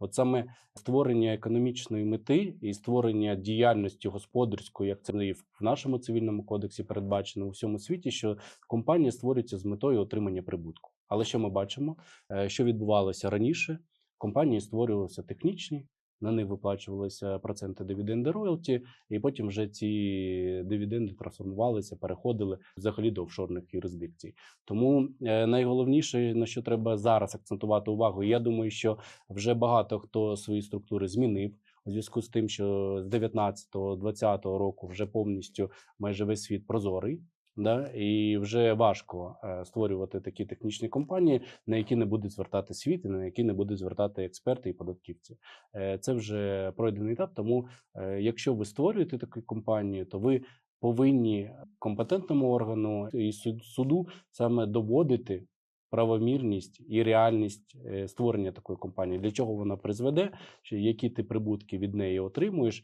От саме створення економічної мети і створення діяльності господарської, як це і в нашому цивільному кодексі передбачено у всьому світі, що компанія створюється з метою отримання прибутку. Але що ми бачимо, Е, що відбувалося раніше? Компанії створювалися технічні, на них виплачувалися проценти дивіденди роялті, і потім вже ці дивіденди трансформувалися, переходили взагалі до офшорних юрисдикцій. Тому е, найголовніше, на що треба зараз акцентувати увагу, я думаю, що вже багато хто свої структури змінив. У зв'язку з тим, що з 19-20 року вже повністю майже весь світ прозорий, да, і вже важко е, створювати такі технічні компанії, на які не будуть звертати світ, і на які не будуть звертати експерти і податківці. Е, Це вже пройдений етап. Тому, е, якщо ви створюєте таку компанію, то ви повинні компетентному органу і суд- суду саме доводити правомірність і реальність створення такої компанії, для чого вона призведе, які ти прибутки від неї отримуєш.